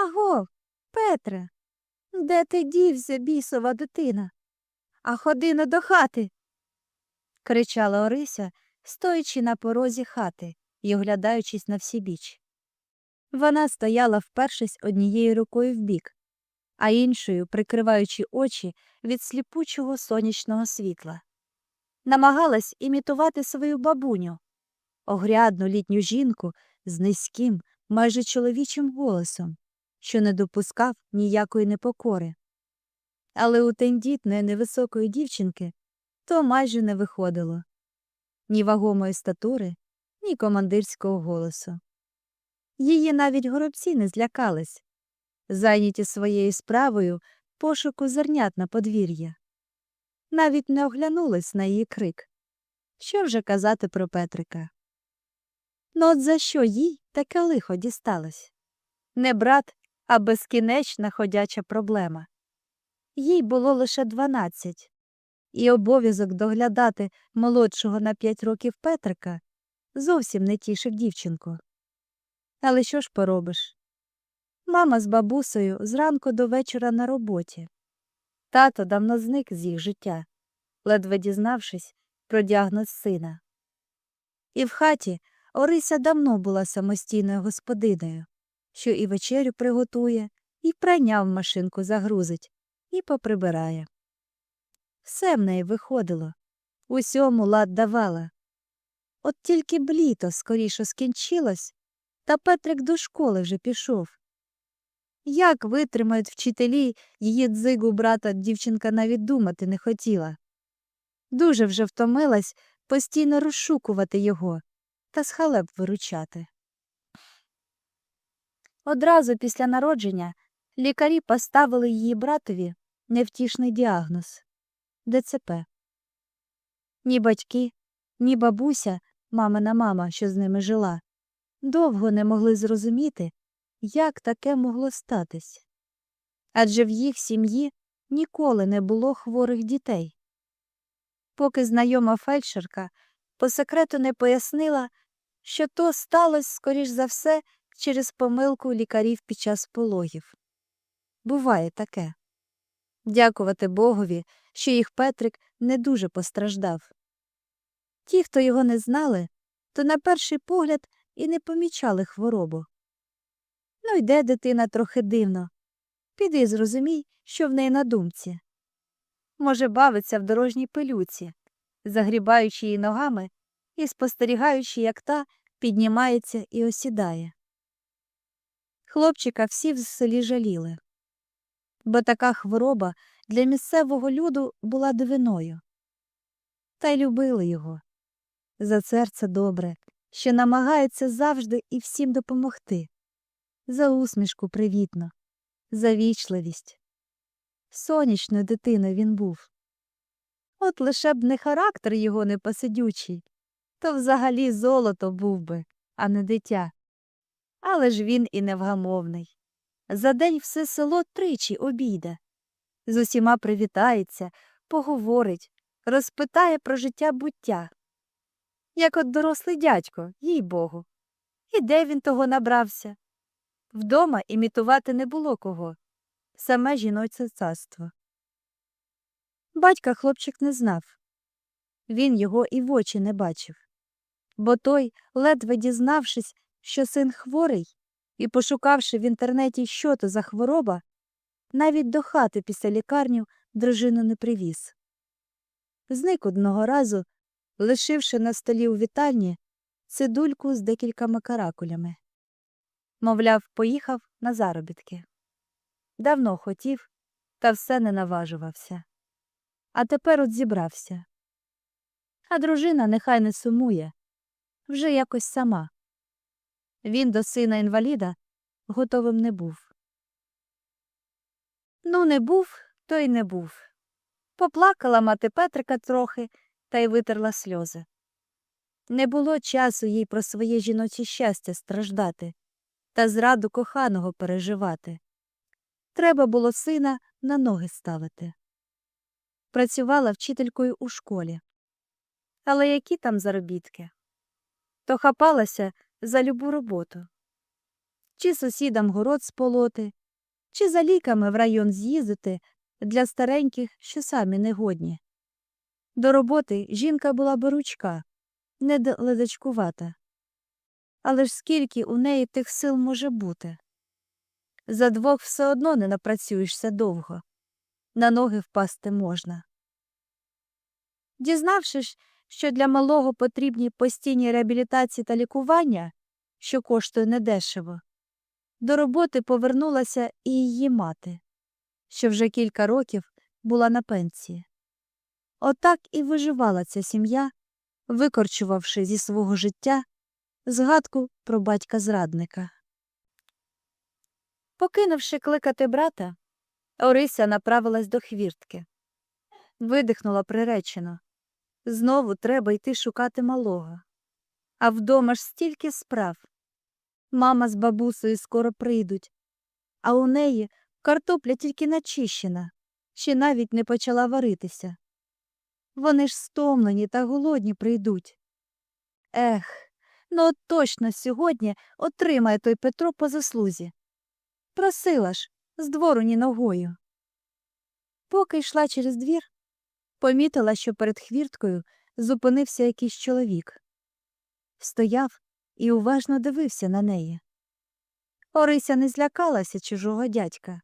Аго, Петре, де ти дівся, бісова дитина? А ходи но до хати. кричала Орися, стоячи на порозі хати і оглядаючись на всі біч. Вона стояла, впершись однією рукою вбік, а іншою прикриваючи очі від сліпучого сонячного світла. Намагалась імітувати свою бабуню, огрядну літню жінку з низьким, майже чоловічим голосом, що не допускав ніякої непокори. Але у тендітної невисокої дівчинки то майже не виходило ні вагомої статури, ні командирського голосу. Її навіть горобці не злякались, зайняті своєю справою пошуку зернят на подвір'я. Навіть не оглянулись на її крик. Що вже казати про Петрика? Ну от за що їй таке лихо дісталось? Не брат, а безкінечна ходяча проблема. Їй було лише дванадцять, і обов'язок доглядати молодшого на п'ять років Петрика зовсім не тішив дівчинку. Але що ж поробиш? Мама з бабусею зранку до вечора на роботі. Тато давно зник з їх життя, ледве дізнавшись про діагноз сина. І в хаті Орися давно була самостійною господинею, що і вечерю приготує, і прання в машинку загрузить, і поприбирає. Все в неї виходило, усьому лад давала. От тільки б літо скоріше скінчилось, та Петрик до школи вже пішов. Як витримають вчителі її дзигу брата дівчинка навіть думати не хотіла. Дуже вже втомилась постійно розшукувати його та з халеп виручати. Одразу після народження лікарі поставили її братові невтішний діагноз ДЦП. Ні батьки, ні бабуся, мамина мама, що з ними жила, довго не могли зрозуміти, як таке могло статись. Адже в їх сім'ї ніколи не було хворих дітей. Поки знайома фельдшерка по секрету не пояснила, що то сталося, скоріш за все, через помилку лікарів під час пологів. Буває таке. Дякувати Богові, що їх Петрик не дуже постраждав. Ті, хто його не знали, то на перший погляд і не помічали хворобу. Ну, йде дитина трохи дивно. Піди зрозумій, що в неї на думці. Може, бавиться в дорожній пилюці, загрібаючи її ногами і спостерігаючи, як та піднімається і осідає. Хлопчика всі в селі жаліли, бо така хвороба для місцевого люду була дивиною. Та й любили його за серце добре, що намагається завжди і всім допомогти, за усмішку привітно, за вічливість. Сонячною дитиною він був. От лише б не характер його непосидючий, то взагалі золото був би, а не дитя. Але ж він і невгамовний. За день все село тричі обійде. З усіма привітається, поговорить, розпитає про життя буття. Як от дорослий дядько, їй богу. І де він того набрався? Вдома імітувати не було кого. Саме жіноче царство. Батька хлопчик не знав. Він його і в очі не бачив. Бо той, ледве дізнавшись, що син хворий, і пошукавши в інтернеті, що то за хвороба, навіть до хати після лікарню дружину не привіз. Зник одного разу, лишивши на столі у вітальні цидульку з декількома каракулями. Мовляв, поїхав на заробітки. Давно хотів, та все не наважувався. А тепер от зібрався. А дружина нехай не сумує вже якось сама. Він до сина інваліда готовим не був. Ну, не був, то й не був. Поплакала мати Петрика трохи та й витерла сльози. Не було часу їй про своє жіноче щастя страждати та зраду коханого переживати. Треба було сина на ноги ставити. Працювала вчителькою у школі. Але які там заробітки? То хапалася за любу роботу. чи сусідам город сполоти, чи за ліками в район з'їздити для стареньких, що самі негодні. До роботи жінка була беручка, не ледачкувата. Але ж скільки у неї тих сил може бути? За двох все одно не напрацюєшся довго, на ноги впасти можна. Дізнавшись, що для малого потрібні постійні реабілітації та лікування, що коштує недешево, до роботи повернулася і її мати, що вже кілька років була на пенсії. Отак і виживала ця сім'я, викорчувавши зі свого життя згадку про батька зрадника. Покинувши кликати брата, Орися направилась до хвіртки. Видихнула приречено. Знову треба йти шукати малого. А вдома ж стільки справ. Мама з бабусею скоро прийдуть, а у неї картопля тільки начищена, ще навіть не почала варитися. Вони ж стомлені та голодні прийдуть. Ех, ну от точно сьогодні отримає той Петро по заслузі. Просила ж, з двору ні ногою. Поки йшла через двір, помітила, що перед хвірткою зупинився якийсь чоловік. Стояв і уважно дивився на неї. Орися не злякалася чужого дядька.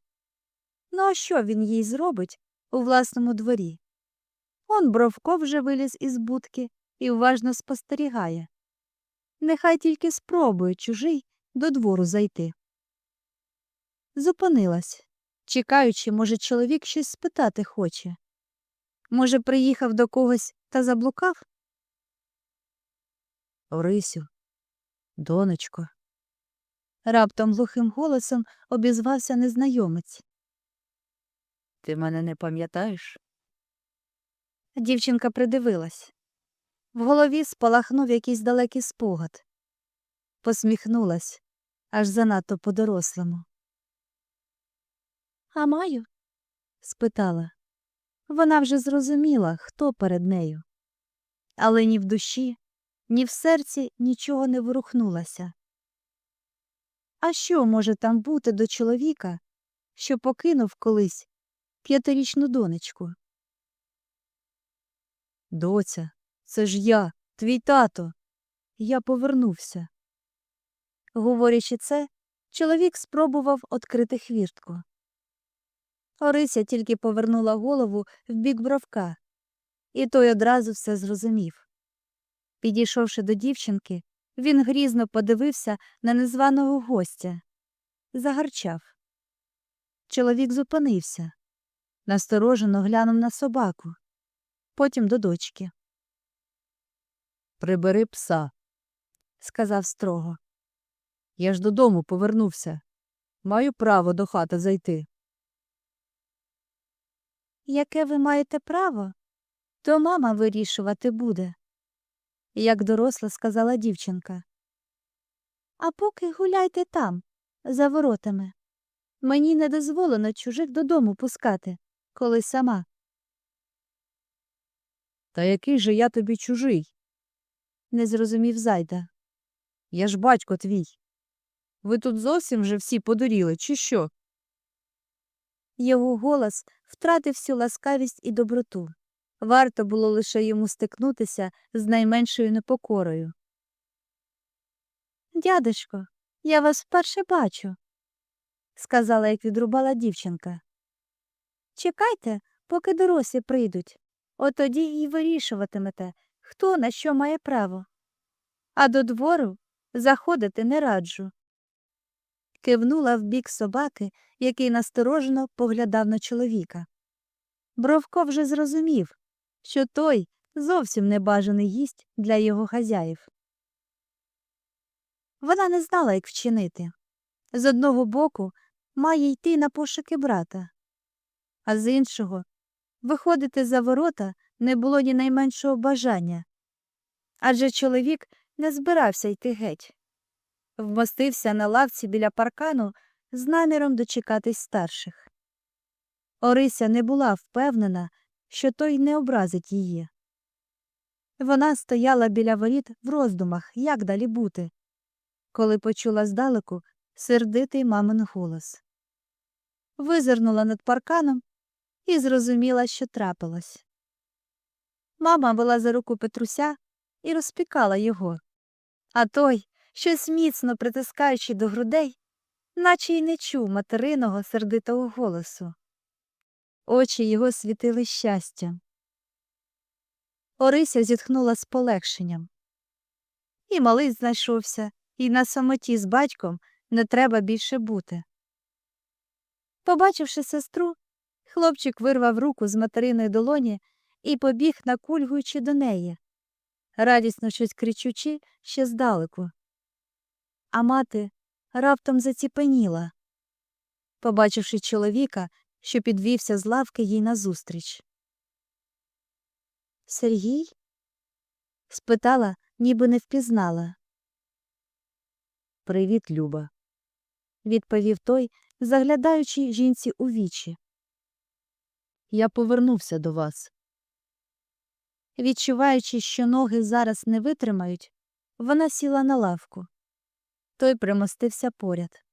Ну, а що він їй зробить у власному дворі? Он Бровко вже виліз із будки і уважно спостерігає. Нехай тільки спробує чужий до двору зайти. Зупинилась, чекаючи, може, чоловік щось спитати хоче. Може, приїхав до когось та заблукав? Орисю, донечко. Раптом глухим голосом обізвався незнайомець. Ти мене не пам'ятаєш? Дівчинка придивилась. В голові спалахнув якийсь далекий спогад. Посміхнулась аж занадто по-дорослому. А маю? спитала. Вона вже зрозуміла, хто перед нею. Але ні в душі, ні в серці нічого не ворухнулося. А що може там бути до чоловіка, що покинув колись п'ятирічну донечку? Доця, це ж я, твій тато. Я повернувся. Говорячи це, чоловік спробував відкрити хвіртку. Орися тільки повернула голову в бік бровка, і той одразу все зрозумів. Підійшовши до дівчинки, він грізно подивився на незваного гостя. Загарчав. Чоловік зупинився, насторожено глянув на собаку, потім до дочки. Прибери пса, сказав строго. Я ж додому повернувся. Маю право до хати зайти. Яке ви маєте право, то мама вирішувати буде, як доросла сказала дівчинка. А поки гуляйте там, за воротами. Мені не дозволено чужих додому пускати, коли сама. Та який же я тобі чужий? не зрозумів зайда. Я ж батько твій. Ви тут зовсім вже всі подуріли, чи що? Його голос втратив всю ласкавість і доброту. Варто було лише йому стикнутися з найменшою непокорою. Дядечко, я вас вперше бачу, сказала, як відрубала дівчинка. Чекайте, поки дорослі прийдуть, от тоді й вирішуватимете, хто на що має право. А до двору заходити не раджу. Кивнула в бік собаки, який насторожено поглядав на чоловіка. Бровко вже зрозумів, що той зовсім небажаний гість для його хазяїв. Вона не знала, як вчинити. З одного боку має йти на пошуки брата, а з іншого виходити за ворота не було ні найменшого бажання. Адже чоловік не збирався йти геть. Вмостився на лавці біля паркану з наміром дочекатись старших. Орися не була впевнена, що той не образить її. Вона стояла біля воріт в роздумах, як далі бути, коли почула здалеку сердитий мамин голос. Визирнула над парканом і зрозуміла, що трапилось. Мама вела за руку Петруся і розпікала його, а той, щось міцно притискаючи до грудей, наче й не чув материного сердитого голосу. Очі його світили щастям. Орися зітхнула з полегшенням. І малий знайшовся, і на самоті з батьком не треба більше бути. Побачивши сестру, хлопчик вирвав руку з материної долоні і побіг, накульгуючи до неї, радісно щось кричучи ще здалеку. А мати раптом заціпеніла, побачивши чоловіка, що підвівся з лавки їй назустріч. Сергій? спитала, ніби не впізнала. Привіт, Люба, відповів той, заглядаючи жінці у вічі. Я повернувся до вас. Відчуваючи, що ноги зараз не витримають, вона сіла на лавку. Той примостився поряд.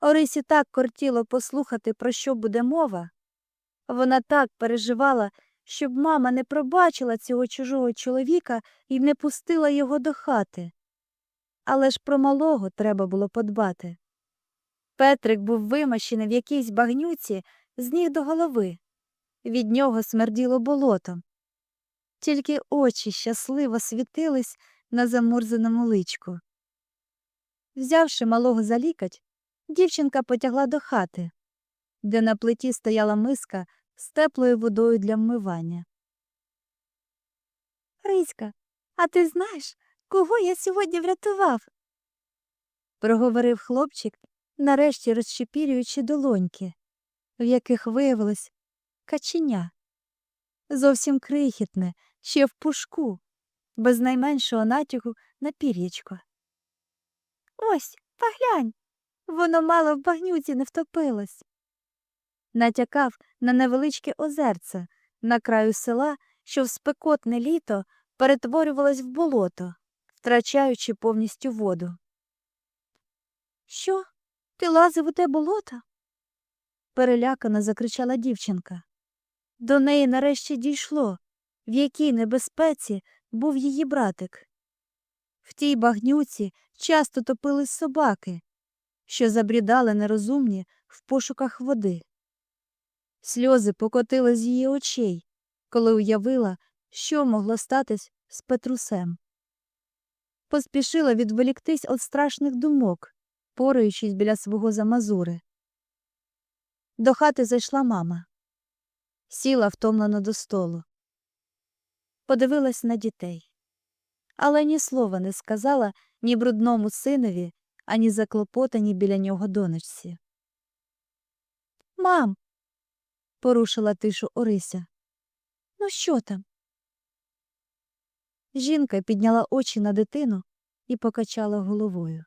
Орисі так кортіло послухати, про що буде мова. Вона так переживала, щоб мама не пробачила цього чужого чоловіка і не пустила його до хати. Але ж про малого треба було подбати. Петрик був вимащений в якійсь багнюці з ніг до голови. Від нього смерділо болотом. Тільки очі щасливо світились на замурзаному личку. Взявши малого за лікать, дівчинка потягла до хати, де на плиті стояла миска з теплою водою для вмивання. Риська, а ти знаєш, кого я сьогодні врятував? проговорив хлопчик, нарешті розчепірюючи долоньки, в яких виявилось каченя. Зовсім крихітне, ще в пушку, без найменшого натягу на пір'ячко. Ось, поглянь, воно мало в багнюці не втопилось. Натякав на невеличке озерце на краю села, що в спекотне літо перетворювалось в болото, втрачаючи повністю воду. Що? Ти лазив у те болото? перелякано закричала дівчинка. До неї нарешті дійшло, в якій небезпеці був її братик. В тій багнюці часто топились собаки, що забрідали нерозумні в пошуках води. Сльози покотили з її очей, коли уявила, що могло статись з Петрусем. Поспішила відволіктись від страшних думок, пораючись біля свого замазури. До хати зайшла мама. Сіла втомлено до столу. Подивилась на дітей. Але ні слова не сказала ні брудному синові, ані заклопотані біля нього донечці. Мам, порушила тишу Орися. Ну, що там? Жінка підняла очі на дитину і покачала головою.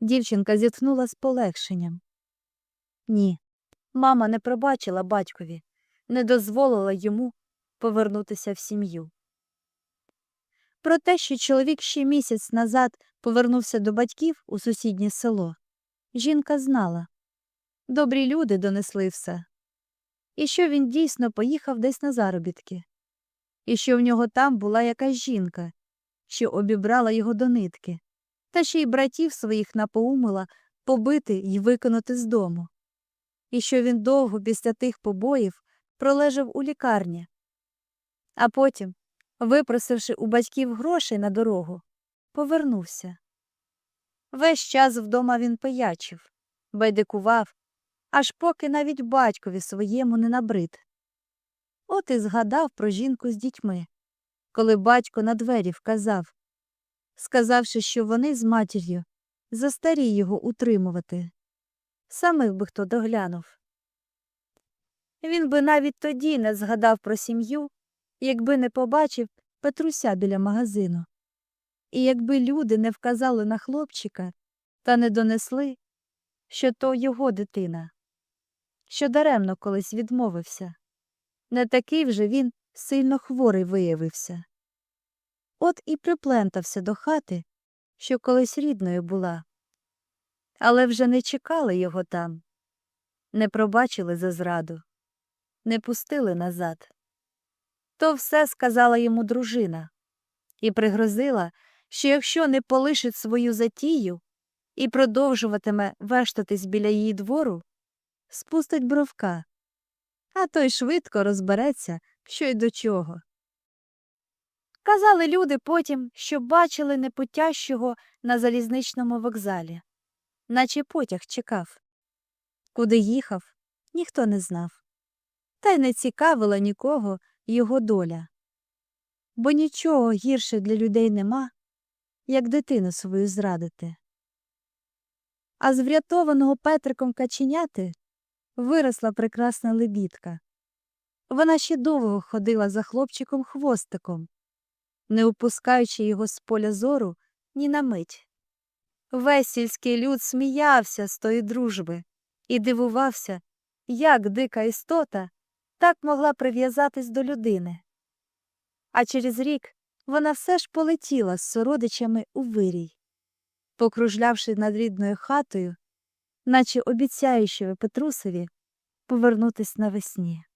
Дівчинка зітхнула з полегшенням. Ні, мама не пробачила батькові, не дозволила йому повернутися в сім'ю. Про те, що чоловік ще місяць назад повернувся до батьків у сусіднє село, жінка знала. Добрі люди донесли все. І що він дійсно поїхав десь на заробітки, і що в нього там була якась жінка, що обібрала його до нитки, та ще й братів своїх напоумила побити й виконати з дому, і що він довго після тих побоїв пролежав у лікарні, а потім, випросивши у батьків грошей на дорогу, повернувся. Весь час вдома він пиячив, байдикував, аж поки навіть батькові своєму не набрид. От і згадав про жінку з дітьми, коли батько на двері вказав, сказавши, що вони з матір'ю застарі його утримувати. Самих би хто доглянув. Він би навіть тоді не згадав про сім'ю, якби не побачив Петруся біля магазину. І якби люди не вказали на хлопчика та не донесли, що то його дитина, що даремно колись відмовився. Не такий вже він сильно хворий виявився. От і приплентався до хати, що колись рідною була, Але вже не чекали його там, не пробачили за зраду, не пустили назад. То все сказала йому дружина і пригрозила, що якщо не полишить свою затію і продовжуватиме вештатись біля її двору, спустить бровка, а той швидко розбереться, що й до чого. Казали люди потім, що бачили непутящого на залізничному вокзалі, наче потяг чекав. Куди їхав, ніхто не знав. Та й не цікавила нікого його доля. Бо нічого гірше для людей нема, як дитину свою зрадити. А з врятованого Петриком каченяти виросла прекрасна лебідка. Вона ще довго ходила за хлопчиком хвостиком, не упускаючи його з поля зору ні на мить. Весь сільський люд сміявся з тої дружби і дивувався, як дика істота так могла прив'язатись до людини. А через рік вона все ж полетіла з сородичами у вирій, покружлявши над рідною хатою, наче обіцяючи Петрусові повернутись навесні.